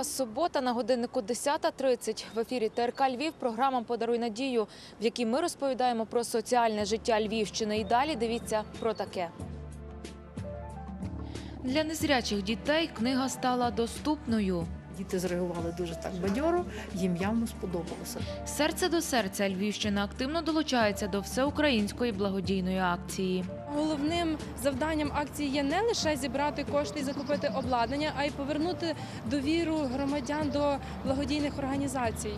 Вас субота на годиннику 10.30. В ефірі ТРК Львів. Програма Подаруй надію, в якій ми розповідаємо про соціальне життя Львівщини. І далі дивіться про таке. Для незрячих дітей книга стала доступною. Діти зреагували дуже так бадьоро, їм явно сподобалося. Серце до серця Львівщина активно долучається до всеукраїнської благодійної акції. Головним завданням акції є не лише зібрати кошти і закупити обладнання, а й повернути довіру громадян до благодійних організацій.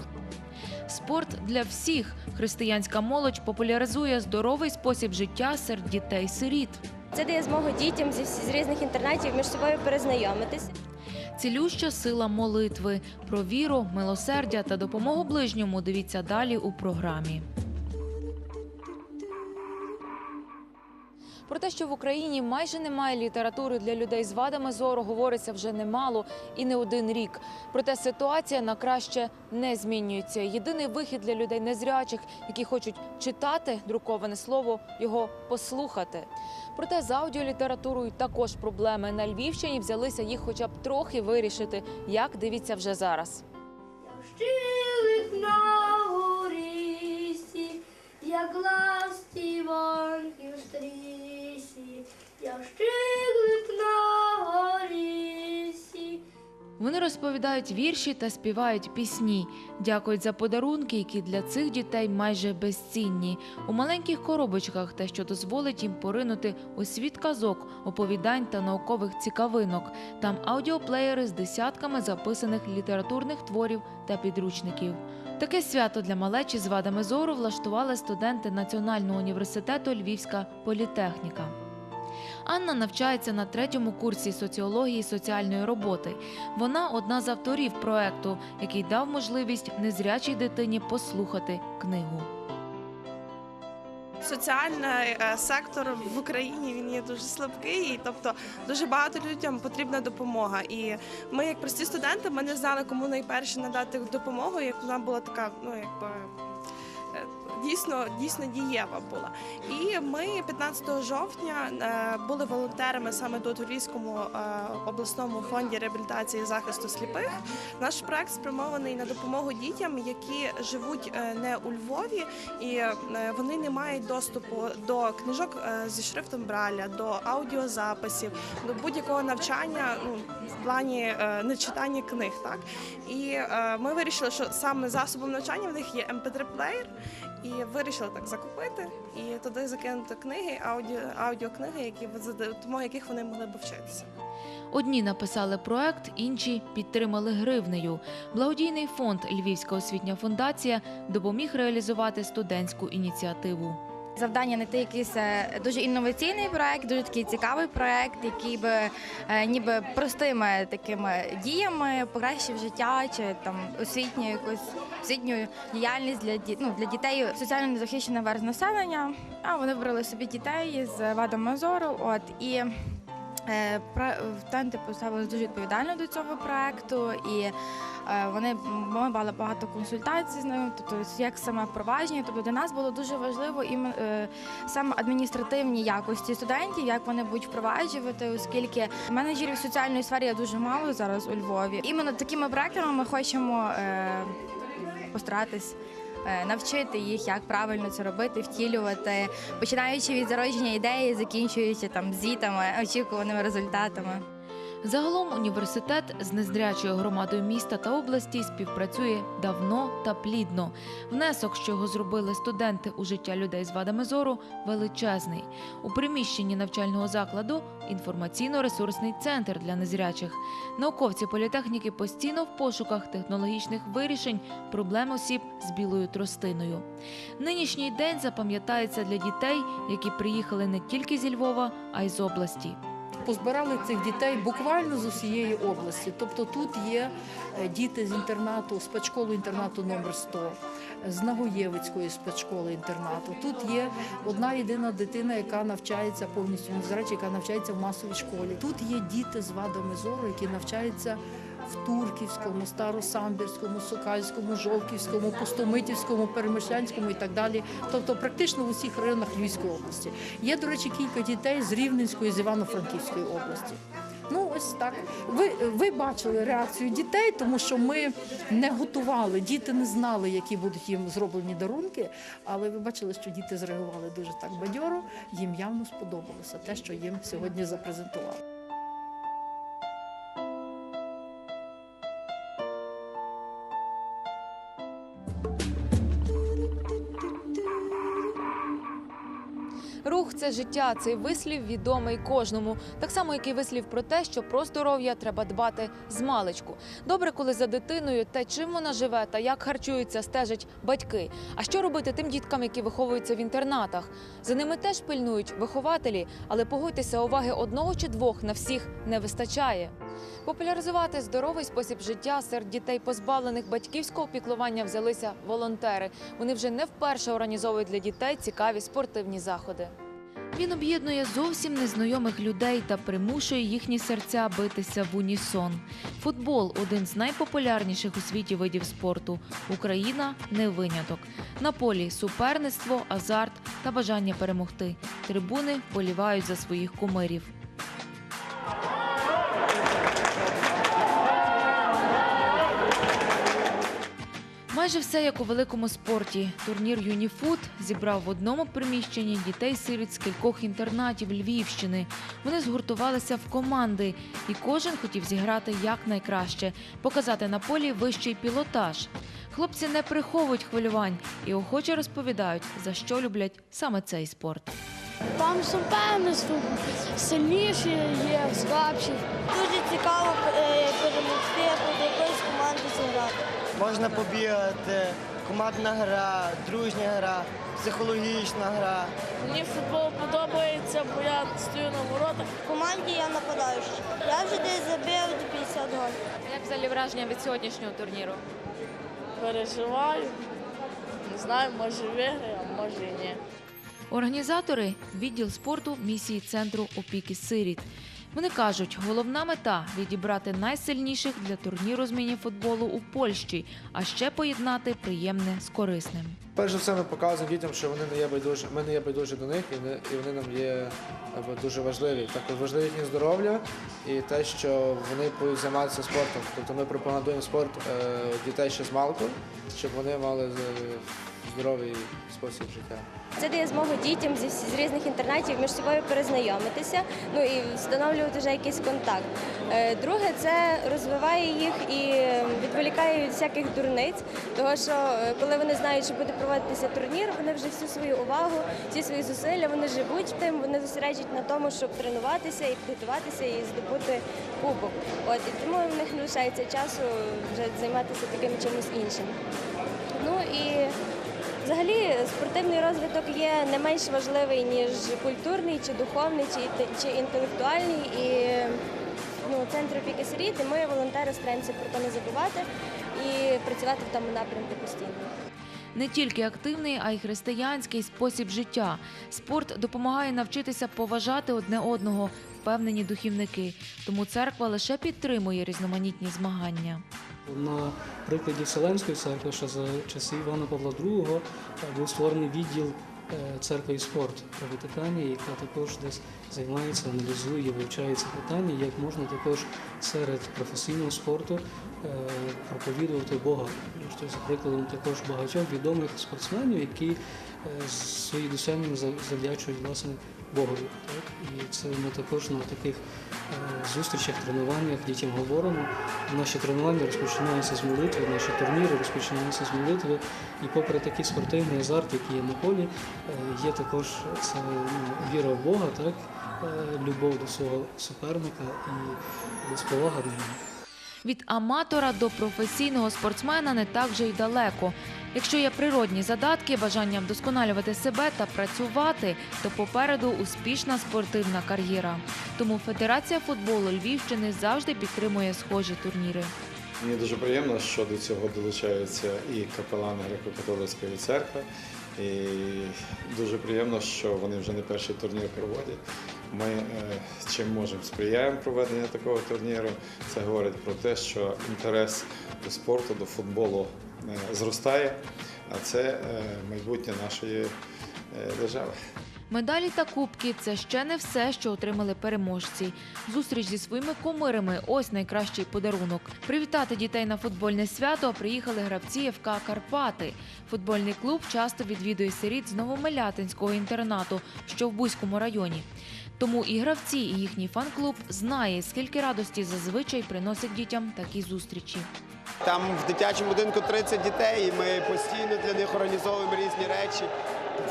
Спорт для всіх. Християнська молодь популяризує здоровий спосіб життя серед дітей-сиріт. Це дає змогу дітям зі з різних інтернатів між собою перезнайомитись. Цілюща сила молитви про віру, милосердя та допомогу ближньому. Дивіться далі у програмі. Про те, що в Україні майже немає літератури для людей з вадами зору, говориться вже немало і не один рік. Проте ситуація на краще не змінюється. Єдиний вихід для людей незрячих, які хочуть читати друковане слово, його послухати. Проте з аудіолітературою також проблеми на Львівщині взялися їх хоча б трохи вирішити. Як дивіться вже зараз. На горісі, як ластівоньків стрісі, Вони розповідають вірші та співають пісні. Дякують за подарунки, які для цих дітей майже безцінні. У маленьких коробочках те, що дозволить їм поринути у світ казок, оповідань та наукових цікавинок. Там аудіоплеєри з десятками записаних літературних творів та підручників. Таке свято для малечі з вадами зору влаштували студенти Національного університету Львівська політехніка. Анна навчається на третьому курсі соціології соціальної роботи. Вона одна з авторів проекту, який дав можливість незрячій дитині послухати книгу. Соціальний е, сектор в Україні він є дуже слабкий, і, тобто дуже багато людям потрібна допомога. І ми, як прості студенти, ми не знали, кому найперше надати допомогу, як вона була така, ну якби. Дійсно, дійсно дієва була. І ми 15 жовтня е, були волонтерами саме тут у Львівському е, обласному фонді реабілітації і захисту сліпих. Наш проект спрямований на допомогу дітям, які живуть е, не у Львові, і вони не мають доступу до книжок зі шрифтом Браля, до аудіозаписів, до будь-якого навчання ну, в плані нечитання книг. Так і ми вирішили, що саме засобом навчання в них є mp3 плеєр і вирішила так закупити і туди закинути книги, аудіо, аудіокниги, які за допомогою яких вони могли б вчитися. Одні написали проект, інші підтримали гривнею. Благодійний фонд Львівська освітня фундація допоміг реалізувати студентську ініціативу. Завдання знайти якийсь е, дуже інноваційний проект, дуже такий цікавий проект, який би е, ніби простими такими діями покращив життя чи там освітню якусь освітню діяльність для ну, для дітей соціально незахищена верст населення. А вони вибрали собі дітей з вадами зору. От і е, про- студенти поставилися дуже відповідально до цього проекту і. е, Вони ми мали багато консультацій з ними, тобто як саме впровадження. Тобто для нас було дуже важливо і саме адміністративні якості студентів, як вони будуть впроваджувати, оскільки менеджерів соціальної сфери є дуже мало зараз у Львові. Іменно такими проектами ми хочемо е, постаратись. Е, Навчити їх, як правильно це робити, втілювати, починаючи від зародження ідеї, закінчуючи там звітами, очікуваними результатами. Загалом університет з незрячою громадою міста та області співпрацює давно та плідно. Внесок, що його зробили студенти у життя людей з вадами зору, величезний. У приміщенні навчального закладу інформаційно-ресурсний центр для незрячих. Науковці політехніки постійно в пошуках технологічних вирішень проблем осіб з білою тростиною. Нинішній день запам'ятається для дітей, які приїхали не тільки зі Львова, а й з області. Позбирали цих дітей буквально з усієї області. Тобто тут є е, діти з інтернату, спецшколи інтернату номер 100, з Нагоєвицької спецшколи інтернату. Тут є одна єдина дитина, яка навчається повністю речі, яка навчається в масовій школі. Тут є діти з вадами зору, які навчаються в Турківському, Старосамбірському, Сокальському, Жовківському, Пустомитівському, Перемишлянському і так далі. Тобто практично в усіх районах Львівської області. Є, до речі, кілька дітей з Рівненської, з Івано-Франківської області. Ну, ось так. Ви, ви бачили реакцію дітей, тому що ми не готували. Діти не знали, які будуть їм зроблені дарунки. Але ви бачили, що діти зреагували дуже так бадьоро. Їм явно сподобалося те, що їм сьогодні запрезентували. Це життя. Цей вислів відомий кожному. Так само, як і вислів про те, що про здоров'я треба дбати з маличку. Добре, коли за дитиною те, чим вона живе та як харчується, стежать батьки. А що робити тим діткам, які виховуються в інтернатах? За ними теж пильнують вихователі, але погодьтеся, уваги одного чи двох на всіх не вистачає. Популяризувати здоровий спосіб життя серед дітей, позбавлених батьківського піклування, взялися волонтери. Вони вже не вперше організовують для дітей цікаві спортивні заходи. Він об'єднує зовсім незнайомих людей та примушує їхні серця битися в унісон. Футбол один з найпопулярніших у світі видів спорту. Україна не виняток. На полі суперництво, азарт та бажання перемогти. Трибуни болівають за своїх кумирів. Майже все як у великому спорті. Турнір Юніфут зібрав в одному приміщенні дітей сиріт з кількох інтернатів Львівщини. Вони згуртувалися в команди, і кожен хотів зіграти якнайкраще, показати на полі вищий пілотаж. Хлопці не приховують хвилювань і охоче розповідають, за що люблять саме цей спорт. Там суперництво сильніші є, слабші. Дуже цікаво е, перемогти Можна побігати, командна гра, дружня гра, психологічна гра. Мені футбол подобається, бо я стою на воротах. В команді я нападаючий. Я вже десь забив до 50 голів. Як взагалі враження від сьогоднішнього турніру? Переживаю. Не знаю, може виграю, а може і ні. Організатори відділ спорту місії центру опіки сиріт. Вони кажуть, головна мета відібрати найсильніших для турніру з міні-футболу у Польщі, а ще поєднати приємне з корисним. Перш за все, ми показуємо дітям, що вони не є байдужі. Ми не є байдужі до них, і вони, і вони нам є дуже важливі. Також важливе їхнє здоров'я і те, що вони будуть займатися спортом. Тобто ми пропонуємо спорт е, дітей ще з малку, щоб вони мали з- здоровий спосіб життя. Це дає змогу дітям зі з різних інтернатів між собою перезнайомитися, ну і встановлювати вже якийсь контакт. Е, Друге, це розвиває їх і відволікає від всяких дурниць, тому що е, коли вони знають, що буде проводитися турнір, вони вже всю свою увагу, всі свої зусилля, вони живуть тим, вони зосереджують на тому, щоб тренуватися і підготуватися і здобути кубок. От і тому в них не лишається часу вже займатися таким чимось іншим. Взагалі спортивний розвиток є не менш важливий, ніж культурний, чи духовний, чи, чи інтелектуальний. І ну, центр опіки сиріт, і ми, волонтери, стараємося про це не забувати і працювати в тому напрямку постійно. Не тільки активний, а й християнський спосіб життя. Спорт допомагає навчитися поважати одне одного, впевнені духівники. Тому церква лише підтримує різноманітні змагання. На прикладі Вселенської церкви, що за часів Івана Павла II був створений відділ е, церкви і спорт у Ватикані, яка також десь займається, аналізує, вивчає це питання, як можна також серед професійного спорту е, проповідувати Бога. За прикладом також багатьох відомих спортсменів, які е, свої досягнення за- завдячують власне Богові. І це ми також на таких зустрічах, тренуваннях дітям говоримо. Наші тренування розпочинаються з молитви, наші турніри розпочинаються з молитви. І попри такий спортивний азарт, який є на полі, е, є також це ну, віра в Бога, так? е, любов до свого суперника і десь повага до нього. Від аматора до професійного спортсмена не так вже й далеко. Якщо є природні задатки, бажання вдосконалювати себе та працювати, то попереду успішна спортивна кар'єра. Тому Федерація футболу Львівщини завжди підтримує схожі турніри. Мені дуже приємно, що до цього долучаються і капелани греко-католицької церкви. І дуже приємно, що вони вже не перший турнір проводять. Ми е, чим можемо сприяємо проведенню такого турніру. Це говорить про те, що інтерес до спорту, до футболу зростає, а це е, майбутнє нашої е, держави. Медалі та кубки це ще не все, що отримали переможці. Зустріч зі своїми кумирами ось найкращий подарунок. Привітати дітей на футбольне свято приїхали гравці ФК Карпати. Футбольний клуб часто відвідує сиріт з Новомилятинського інтернату, що в Бузькому районі. Тому і гравці, і їхній фан-клуб знає, скільки радості зазвичай приносять дітям такі зустрічі. Там в дитячому будинку 30 дітей, і ми постійно для них організовуємо різні речі.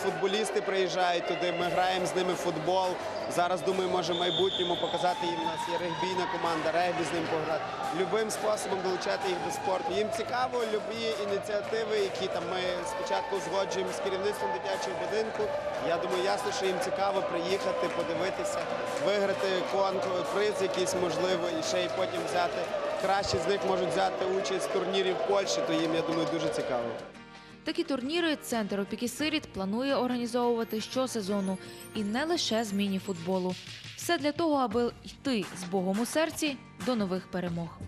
Футболісти приїжджають туди, ми граємо з ними в футбол. Зараз думаю, може в майбутньому показати їм. У нас є регбійна команда, регбі з ним пограти. Любим способом долучати їх до спорту. Їм цікаво любі ініціативи, які там ми спочатку узгоджуємо з керівництвом дитячого будинку. Я думаю, ясно, що їм цікаво приїхати, подивитися, виграти конкурс, приз якийсь можливо, і ще й потім взяти. Кращі з них можуть взяти участь в турнірі в Польщі, то їм, я думаю, дуже цікаво. Такі турніри центр опіки сиріт планує організовувати щосезону і не лише з міні-футболу. Все для того, аби йти з Богом у серці до нових перемог.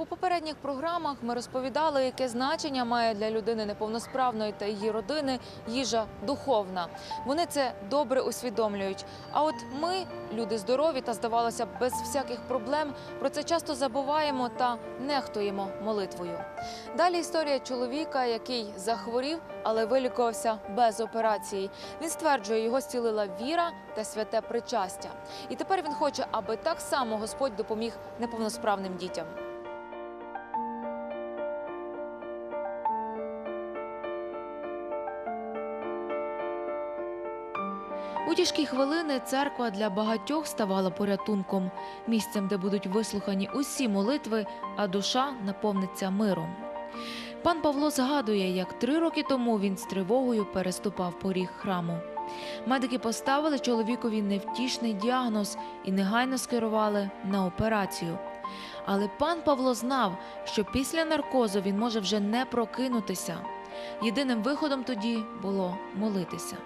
У попередніх програмах ми розповідали, яке значення має для людини неповносправної та її родини їжа духовна. Вони це добре усвідомлюють. А от ми, люди здорові та здавалося без всяких проблем, про це часто забуваємо та нехтуємо молитвою. Далі історія чоловіка, який захворів, але вилікувався без операції. Він стверджує, його зцілила віра та святе причастя. І тепер він хоче, аби так само Господь допоміг неповносправним дітям. Тяжкі хвилини церква для багатьох ставала порятунком, місцем, де будуть вислухані усі молитви, а душа наповниться миром. Пан Павло згадує, як три роки тому він з тривогою переступав поріг храму. Медики поставили чоловікові невтішний діагноз і негайно скерували на операцію. Але пан Павло знав, що після наркозу він може вже не прокинутися. Єдиним виходом тоді було молитися.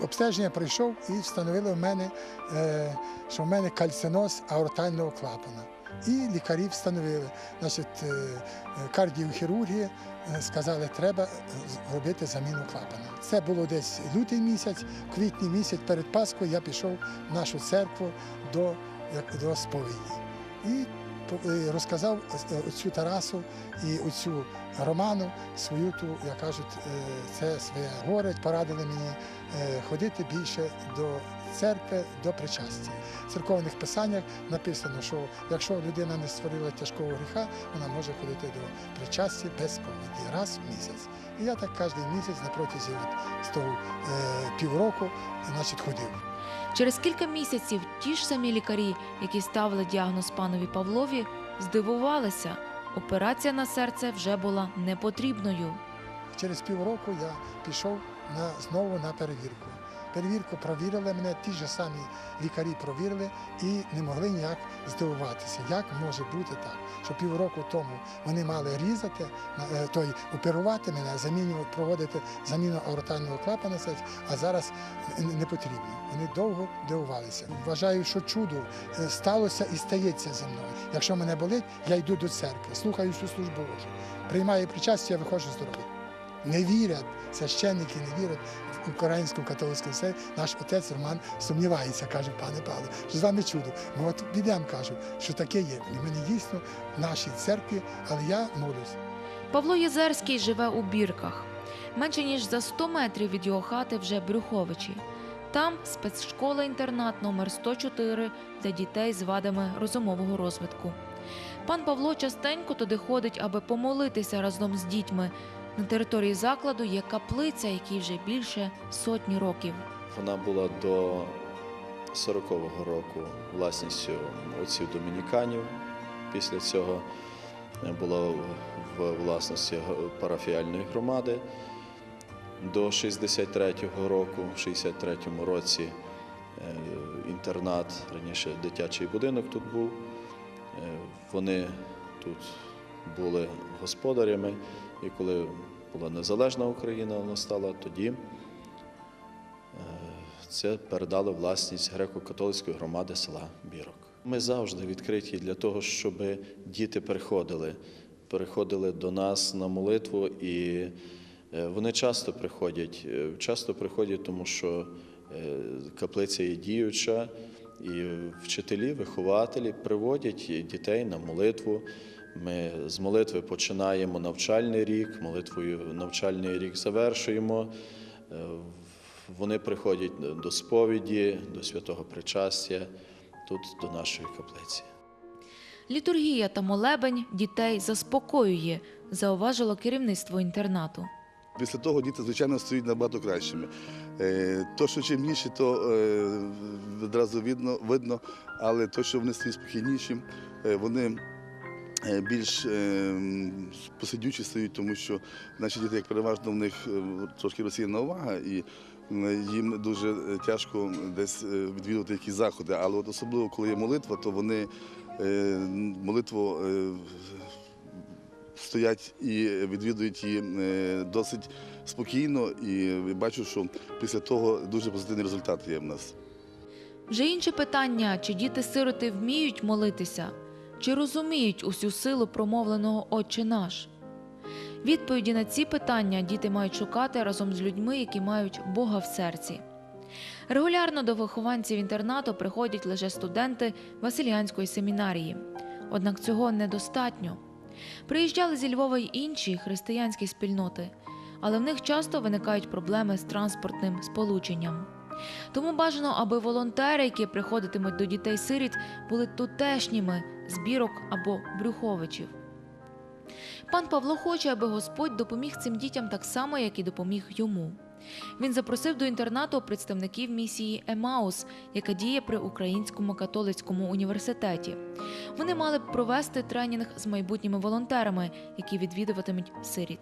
Обстеження прийшов і встановили в мене, е, що в мене кальциноз аортального клапана. І лікарі встановили, значить, е, е, кардіохірургія е, сказали, треба робити заміну клапана. Це було десь лютий місяць, квітні місяць перед Пасхою я пішов в нашу церкву до, до сповіді. І розказав е, оцю Тарасу і оцю Роману свою ту, як кажуть, е, це своє горе, порадили мені е, ходити більше до церкви, до причастя. В церковних писаннях написано, що якщо людина не створила тяжкого гріха, вона може ходити до причастя без сповіді раз в місяць. І я так кожен місяць на протязі от, з того е, півроку значить, ходив. Через кілька місяців ті ж самі лікарі, які ставили діагноз панові Павлові, здивувалися. Операція на серце вже була непотрібною. Через півроку я пішов на, знову на перевірку. Перевірку провірили мене, ті ж самі лікарі провірили і не могли ніяк здивуватися, як може бути так, що півроку тому вони мали різати, е, той оперувати мене, замінювати, проводити заміну аортального клапана, а зараз не потрібно. Вони довго дивувалися. Вважаю, що чудо е, сталося і стається зі мною. Якщо мене болить, я йду до церкви, слухаю всю службу Божу, приймаю причастя, я виходжу здоровий. Не вірять, священники не вірять в українську католицьку церкву. Наш отець Роман сумнівається, каже, пане Павло, що з вами чудо. Ми от підемо, кажу, що таке є. І мені дійсно в нашій церкві, але я молюсь. Павло Єзерський живе у Бірках. Менше ніж за 100 метрів від його хати вже Брюховичі. Там спецшкола-інтернат номер 104 для дітей з вадами розумового розвитку. Пан Павло частенько туди ходить, аби помолитися разом з дітьми. На території закладу є каплиця, якій вже більше сотні років. Вона була до 40-го року власністю отців домініканів. Після цього була в власності парафіальної громади. До 63-го року, в 63-му році е, інтернат, раніше дитячий будинок тут був. Е, Вони тут були господарями, і коли була незалежна Україна, вона стала тоді. е, Це передали власність греко-католицької громади села Бірок. Ми завжди відкриті для того, щоб діти приходили, переходили до нас на молитву, і е, вони часто приходять. Е, Часто приходять, тому що каплиця є діюча, і вчителі, вихователі приводять дітей на молитву. Ми з молитви починаємо навчальний рік, молитвою навчальний рік завершуємо. Е, Вони приходять до сповіді, до святого причастя тут, до нашої каплиці. Літургія та молебень дітей заспокоює, зауважило керівництво інтернату. Після того діти, звичайно, стають набагато кращими. Е, То, що чимніші, то е, відразу видно, видно, але то, що вони стають спокійніші, е, вони е, більш е, посидючі стають, тому що наші діти, як переважно, в них е, трошки розсіяна увага, і е, їм дуже е, тяжко десь е, відвідувати якісь заходи. Але от особливо, коли є молитва, то вони е, молитву е, стоять і відвідують її е, досить спокійно, і бачу, що після того дуже позитивний результат є в нас. Вже інше питання, чи діти-сироти вміють молитися, чи розуміють усю силу промовленого Отче наш. Відповіді на ці питання діти мають шукати разом з людьми, які мають Бога в серці. Регулярно до вихованців інтернату приходять лише студенти Василянської семінарії. Однак цього недостатньо. Приїжджали зі Львова й інші християнські спільноти, але в них часто виникають проблеми з транспортним сполученням. Тому бажано, аби волонтери, які приходитимуть до дітей-сиріт, були тутешніми з бірок або брюховичів. Пан Павло хоче, аби Господь допоміг цим дітям так само, як і допоміг йому. Він запросив до інтернату представників місії Емаус, яка діє при Українському католицькому університеті. Вони мали б провести тренінг з майбутніми волонтерами, які відвідуватимуть сиріт.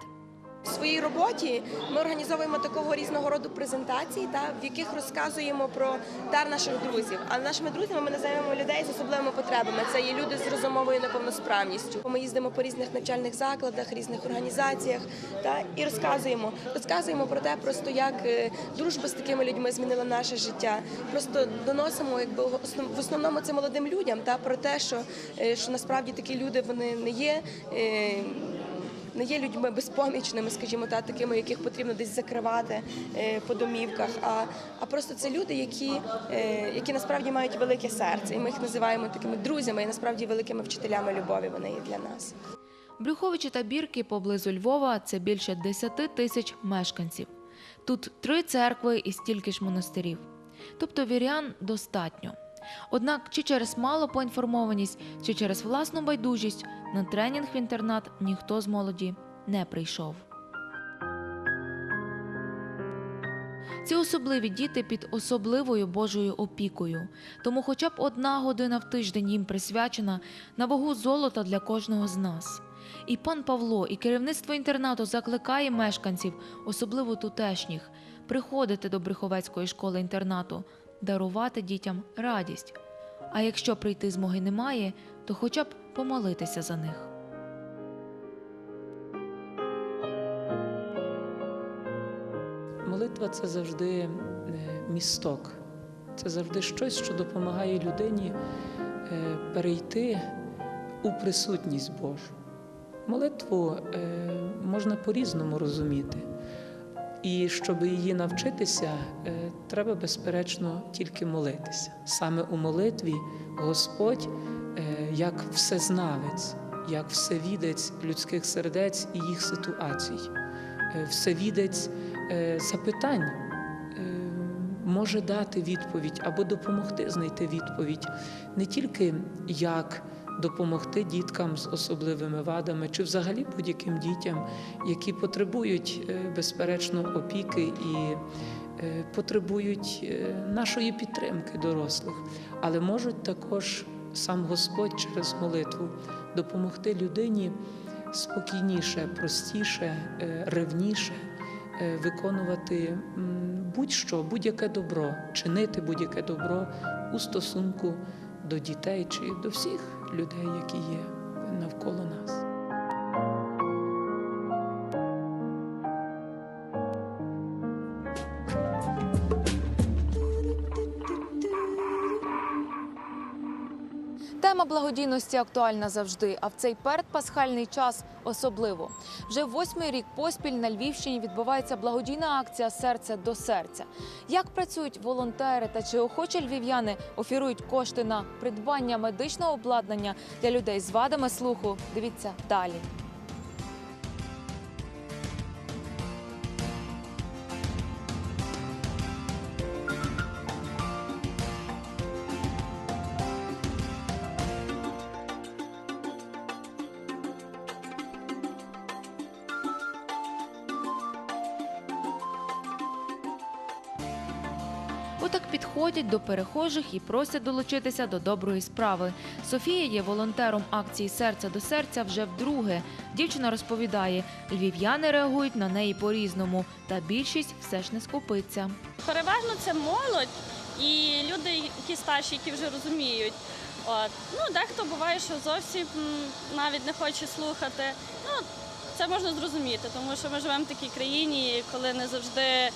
В своїй роботі ми організовуємо такого різного роду презентації, та, в яких розказуємо про дар наших друзів. А нашими друзями ми називаємо людей з особливими потребами. Це є люди з розумовою неповносправністю. Ми їздимо по різних навчальних закладах, різних організаціях та, і розказуємо. Розказуємо про те, просто як е, дружба з такими людьми змінила наше життя. Просто доносимо, якби в основному це молодим людям, та про те, що, е, що насправді такі люди вони не є. Не є людьми безпомічними, скажімо так, такими, яких потрібно десь закривати е, по домівках. А, а просто це люди, які, е, які насправді мають велике серце, і ми їх називаємо такими друзями, і насправді великими вчителями любові. Вони є для нас. Брюховичі та бірки поблизу Львова це більше 10 тисяч мешканців. Тут три церкви і стільки ж монастирів. Тобто вірян достатньо. Однак чи через мало поінформованість, чи через власну байдужість на тренінг в інтернат ніхто з молоді не прийшов. Ці особливі діти під особливою Божою опікою. Тому хоча б одна година в тиждень їм присвячена на вагу золота для кожного з нас. І пан Павло, і керівництво інтернату закликає мешканців, особливо тутешніх, приходити до Брюховецької школи інтернату, дарувати дітям радість. А якщо прийти змоги немає, то хоча б помолитися за них. Молитва це завжди е, місток, це завжди щось, що допомагає людині е, перейти у присутність Божу. Молитву е, можна по-різному розуміти. І щоб її навчитися, е, треба безперечно тільки молитися. Саме у молитві Господь, е, як всезнавець, як всевідець людських сердець і їх ситуацій, е, всевідець запитань, може дати відповідь або допомогти знайти відповідь не тільки як допомогти діткам з особливими вадами, чи взагалі будь-яким дітям, які потребують е, безперечно опіки і е, потребують е, нашої підтримки дорослих, але можуть також сам Господь через молитву допомогти людині спокійніше, простіше, ревніше виконувати будь-що, будь-яке добро, чинити будь-яке добро у стосунку до дітей чи до всіх людей, які є навколо нас. Благодійності актуальна завжди, а в цей передпасхальний час особливо. Вже восьмий рік поспіль на Львівщині відбувається благодійна акція Серце до серця. Як працюють волонтери та чи охочі львів'яни офірують кошти на придбання медичного обладнання для людей з вадами слуху? Дивіться далі. Отак підходять до перехожих і просять долучитися до доброї справи. Софія є волонтером акції Серце до серця вже вдруге. Дівчина розповідає, львів'яни реагують на неї по-різному, та більшість все ж не скупиться. Переважно це молодь і люди, які старші, які вже розуміють. От. Ну, дехто буває, що зовсім навіть не хоче слухати. Ну, це можна зрозуміти, тому що ми живемо в такій країні, коли не завжди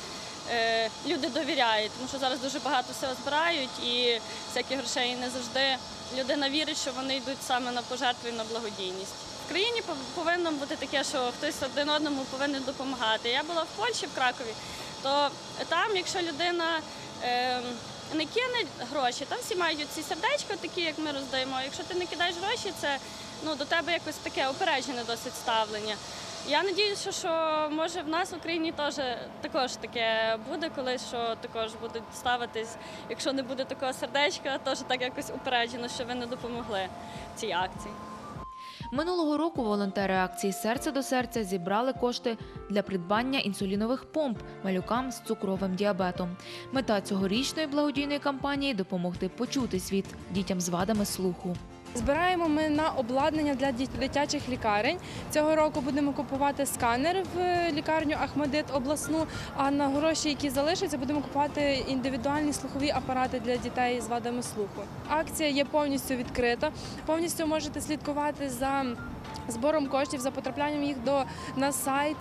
люди довіряють, тому що зараз дуже багато всього збирають і всяких грошей не завжди людина вірить, що вони йдуть саме на пожертви і на благодійність. В країні повинно бути таке, що хтось один одному повинен допомагати. Я була в Польщі, в Кракові, то там, якщо людина е, не кине гроші, там всі мають ці сердечка, такі, як ми роздаємо. Якщо ти не кидаєш гроші, це ну, до тебе якось таке опереджене досить ставлення. Я надіюся, що може в нас в Україні теж також таке буде, колись що також будуть ставитись, якщо не буде такого сердечка, теж так якось упереджено, що ви не допомогли цій акції. Минулого року волонтери акції Серце до серця зібрали кошти для придбання інсулінових помп малюкам з цукровим діабетом. Мета цьогорічної благодійної кампанії допомогти почути світ дітям з вадами слуху. Збираємо ми на обладнання для дитячих лікарень. Цього року будемо купувати сканер в лікарню Ахмедит обласну. А на гроші, які залишаться, будемо купувати індивідуальні слухові апарати для дітей з вадами слуху. Акція є повністю відкрита. Повністю можете слідкувати за. Збором коштів за потраплянням їх до на сайт,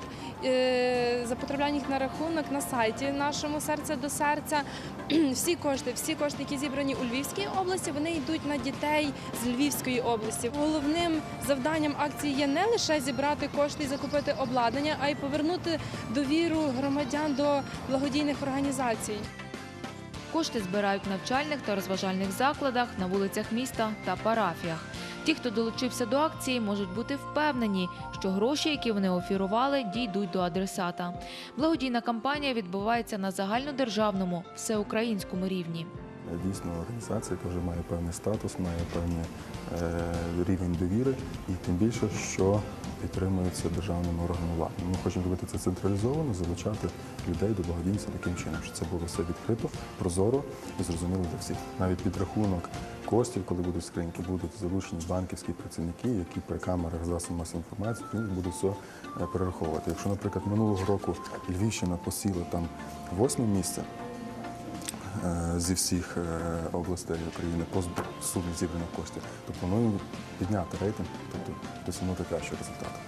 е, за потраплянням їх на рахунок на сайті нашому серце до серця. Всі кошти, всі кошти, які зібрані у Львівській області, вони йдуть на дітей з Львівської області. Головним завданням акції є не лише зібрати кошти і закупити обладнання, а й повернути довіру громадян до благодійних організацій. Кошти збирають в навчальних та розважальних закладах, на вулицях міста та парафіях. Ті, хто долучився до акції, можуть бути впевнені, що гроші, які вони офірували, дійдуть до адресата. Благодійна кампанія відбувається на загальнодержавному, всеукраїнському рівні. Дійсно, організація, вже має певний статус, має певний е, рівень довіри, і тим більше, що підтримується державним органом влади. Ми хочемо робити це централізовано, залучати людей до благодійності таким чином, щоб це було все відкрито, прозоро і зрозуміло для всіх. Навіть підрахунок коштів, коли будуть скриньки, будуть залучені банківські працівники, які при камерах засобів масової інформації будуть все е, перераховувати. Якщо, наприклад, минулого року Львівщина посіла там восьме місце е, зі всіх е, областей України по сумі зібраних коштів, то плануємо підняти рейтинг, тобто досягнути кращого результату.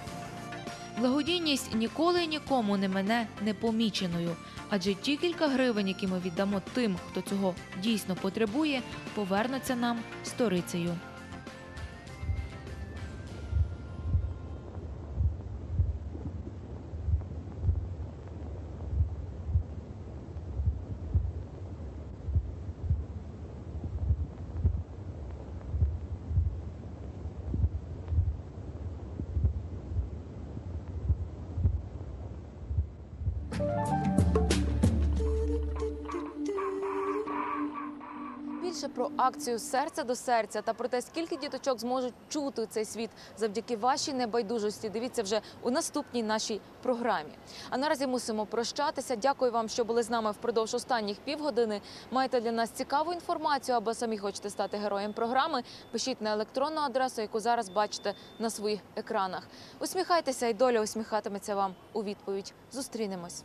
Благодійність ніколи нікому не мене непоміченою, адже ті кілька гривень, які ми віддамо тим, хто цього дійсно потребує, повернуться нам сторицею. Акцію серце до серця та про те, скільки діточок зможуть чути цей світ завдяки вашій небайдужості. Дивіться вже у наступній нашій програмі. А наразі мусимо прощатися. Дякую вам, що були з нами впродовж останніх півгодини. Маєте для нас цікаву інформацію або самі хочете стати героєм програми. Пишіть на електронну адресу, яку зараз бачите на своїх екранах. Усміхайтеся, і доля усміхатиметься вам у відповідь. Зустрінемось.